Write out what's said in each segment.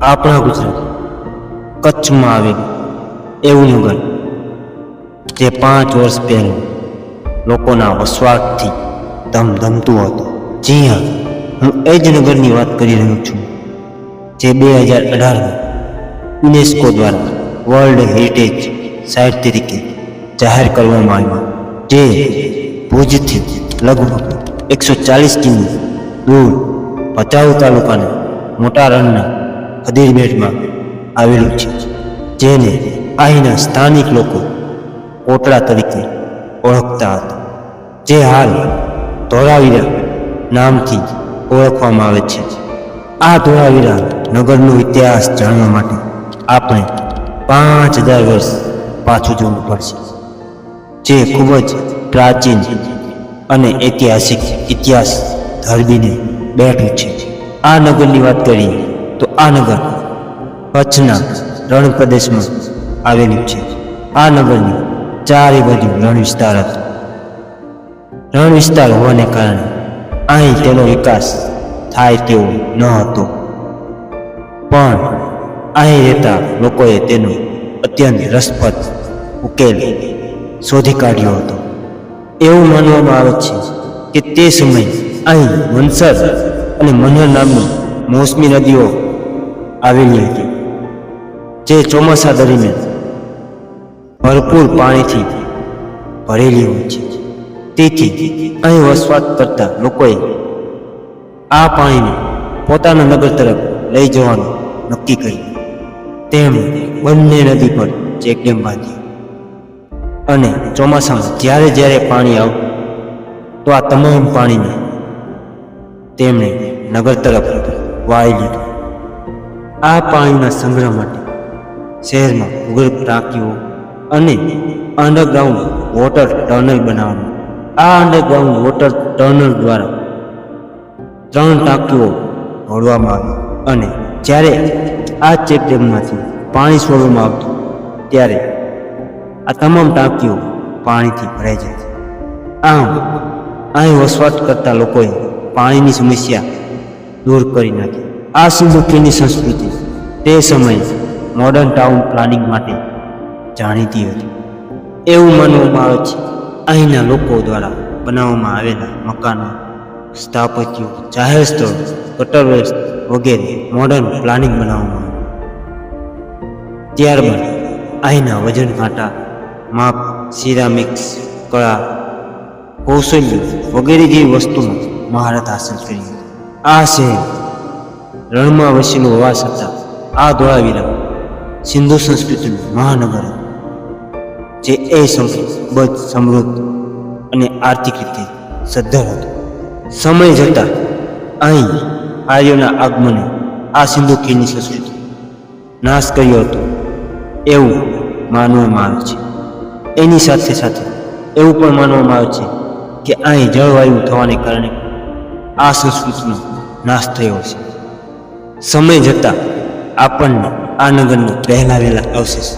આપણા ગુજરાત કચ્છમાં આવેલું એવું નગર જે પાંચ વર્ષ પહેલું લોકોના વસવાટથી ધમધમતું હતું. જી હા, હું એ જ નગરની વાત કરી રહ્યો છું. જે બે હજાર અઢારમાં યુનેસ્કો દ્વારા વર્લ્ડ હેરિટેજ સાઇટ તરીકે જાહેર કરવામાં આવ્યું. જે ભુજથી લગભગ એકસો ચાલીસ કિમી દૂર ભચાઉ તાલુકાના મોટા રણના ખદીરબેટમાં આવેલું છે, જેને અહીંના સ્થાનિક લોકો કોટડા તરીકે ઓળખતા હતા, જે હાલ ધોળાવીરા નામથી ઓળખવામાં આવે છે. આ ધોળાવીરા નગરનો ઇતિહાસ જાણવા માટે આપણે પાંચ હજાર વર્ષ પાછું જવું પડશે, જે ખૂબ જ પ્રાચીન અને ઐતિહાસિક ઇતિહાસ ધરબીને બેઠું છે. આ નગરની વાત કરીએ તો આ નગર કચ્છના રણ પ્રદેશમાં આવેલું છે. આ નગરની ચારે બાજુ રણ વિસ્તાર હતો. રણ વિસ્તાર હોવાને કારણે અહીં તેનો વિકાસ થાય તેવો ન હતો. પણ અહીં રહેતા લોકોએ તેનો અત્યંત રસપ્રદ ઉકેલ શોધી કાઢ્યો હતો. એવું માનવામાં આવે છે કે તે સમયે અહીં વંસદ અને મનહર નામની મોસમી નદીઓ આવેલી હતી જે ચોમાસા દરમિયાન ભરપૂર પાણીથી ભરેલી હોય છે. તેથી અહીં વસવાટ કરતા લોકોએ આ પાણીને પોતાના નગર તરફ લઈ જવાનું નક્કી કર્યું. તેમણે બંને નદી પર ચેકડેમ બાંધ્યો. અને ચોમાસામાં જ્યારે જ્યારે પાણી આવતું તો આ તમામ પાણીને તેમણે નગર તરફ વાળી લીધું. આ પાણીના સંગ્રહ માટે શહેરમાં ભૂગર્ભ ટાંકીઓ અને અંડરગ્રાઉન્ડ વોટર ટર્નલ બનાવવાનું. આ અંડરગ્રાઉન્ડ વોટર ટર્નલ દ્વારા ત્રણ ટાંકીઓ ઘોડવામાં આવી અને જ્યારે આ ચેકડેમમાંથી પાણી છોડવામાં આવતું ત્યારે આ તમામ ટાંકીઓ પાણીથી ભરાઈ જાય છે. આમ, અહીં વસવાટ કરતા લોકોએ પાણીની સમસ્યા દૂર કરી નાખી. આ સિંધુ સંસ્કૃતિ તે સમયે મોડર્ન ટાઉન પ્લાનિંગ માટે જાણીતી હતી. એવું માનવામાં આવે છે, અહીંના લોકો દ્વારા બનાવવામાં આવેલા મકાનો, સ્થાપત્યો, જાહેર સ્થળ કટરવેસ્ટ વગેરે મોડર્ન પ્લાનિંગ બનાવવામાં આવ્યું ત્યારબાદ અહીંના વજન કાંટા માપ સિરામિક્સ કળા, કૌશલ્ય વગેરે જેવી વસ્તુમાં મહારત હાંસલ કરી. આ શહેર રણમાં વસીનો વાસ હતા આ ધોળાવીરા સિંધુ સંસ્કૃતિનું મહાનગર જે એ સમય બધ સમૃદ્ધ અને આર્થિક રીતે સદ્ધર હતું સમય જતાં અહીં આર્યોના આગમને આ સિંધુ ખીણની સંસ્કૃતિ નાશ કર્યો હતો એવું માનવામાં આવે છે એની સાથે સાથે એવું પણ માનવામાં આવે છે કે અહીં જળવાયુ થવાને કારણે આ સંસ્કૃતિનો નાશ થયો છે સમય જતાં આપણને આ નગરને પહેલા વહેલા અવશેષ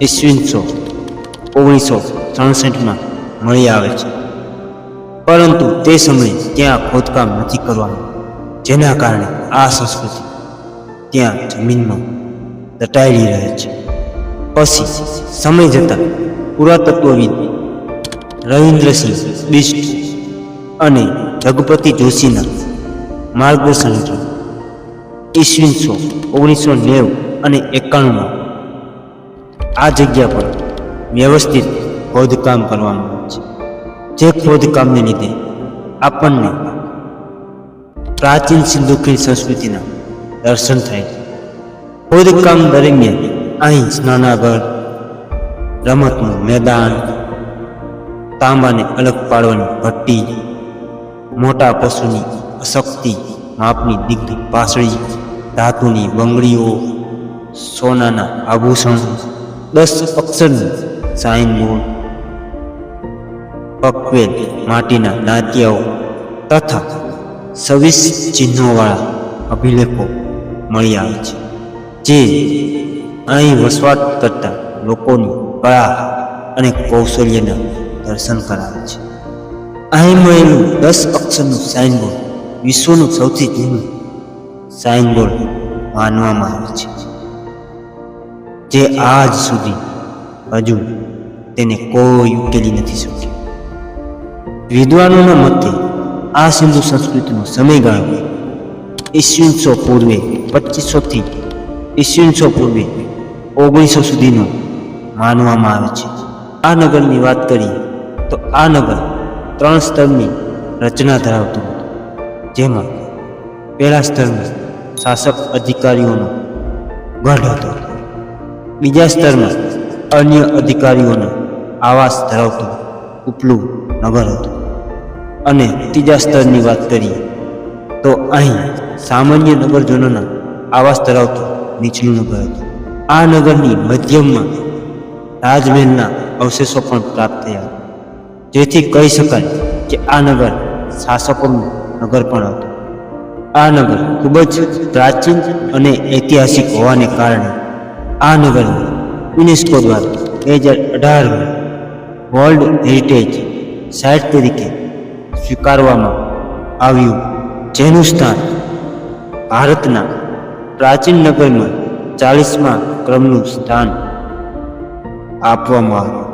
ઈસવીસો ઓગણીસો ત્રણસઠમાં મળી આવે છે. પરંતુ તે સમયે ત્યાં ખોદકામ નથી કરવાનું, જેના કારણે આ સંસ્કૃતિ ત્યાં જમીનમાં દટાયેલી રહે છે. પછી સમય જતાં પુરાતત્વવિદ રવિન્દ્રસિંહ બિસ્ટ અને જગપતિ જોશીના માર્ગદર્શન હેઠળ ઈસવીસો ઓગણીસો નેવું અને એકાણુંમાં. આ જગ્યા પર વ્યવસ્થિત ખોદકામ કરવામાં આવે છે. જે ખોદકામને લીધે આપણને પ્રાચીન સિંધુખીણ સંસ્કૃતિના દર્શન થાય છે. ખોદકામ દરમિયાન અહીં સ્નાનાગર રમતનું મેદાન, તાંબાને અલગ પાડવાની ભટ્ટી મોટા પશુની અશક્તિ, માપની દીકરી પાસળી ધાતુની બંગડીઓ, સોનાના આભૂષણ, દસ અક્ષરની સાઈન બોર્ડ પકવેલ માટીના દાંતિયાઓ તથા સવીસ ચિહ્નોવાળા અભિલેખો મળી આવે છે, જે અહીં વસવાટ કરતા લોકોની કળા અને કૌશલ્યના દર્શન કરાવે છે. અહીં મળેલું દસ અક્ષરનું સાઇનબોર્ડ વિશ્વનું સૌથી જૂનું સાઇનબોર્ડ માનવામાં આવે છે. જે આજ સુધી હજુ તેને કોઈ ઉકેલી નથી શક્યું. વિદ્વાનોના મતે આ સિંધુ સંસ્કૃતિનો સમયગાળો ઈસવીસો પૂર્વે પચીસોથી ઈસવીસો પૂર્વે ઓગણીસો સુધીનો માનવામાં આવે છે. આ નગરની વાત કરીએ તો આ નગર ત્રણ સ્તરની રચના ધરાવતું હતું. જેમાં પહેલા સ્તરમાં શાસક અધિકારીઓનો ગઢ હતો. બીજા સ્તરમાં અન્ય અધિકારીઓનો આવાસ ધરાવતું ઉપલું નગર હતું. અને ત્રીજા સ્તરની વાત કરીએ તો અહીં સામાન્ય નગરજનોના આવાસ ધરાવતું નીચલું નગર હતું. આ નગરની મધ્યમાં રાજમહેલના અવશેષો પણ પ્રાપ્ત થયા. જેથી કહી શકાય કે આ નગર શાસકોનું નગર પણ હતું. આ નગર ખૂબ જ પ્રાચીન અને ઐતિહાસિક હોવાને કારણે આ નગર યુનેસ્કો દ્વારા બે હજાર અઢારમાં વર્લ્ડ હેરિટેજ સાઇટ તરીકે સ્વીકારવામાં આવ્યું, જેનું સ્થાન ભારતના પ્રાચીન નગરમાં ચાલીસમાં ક્રમનું સ્થાન આપવામાં આવ્યું.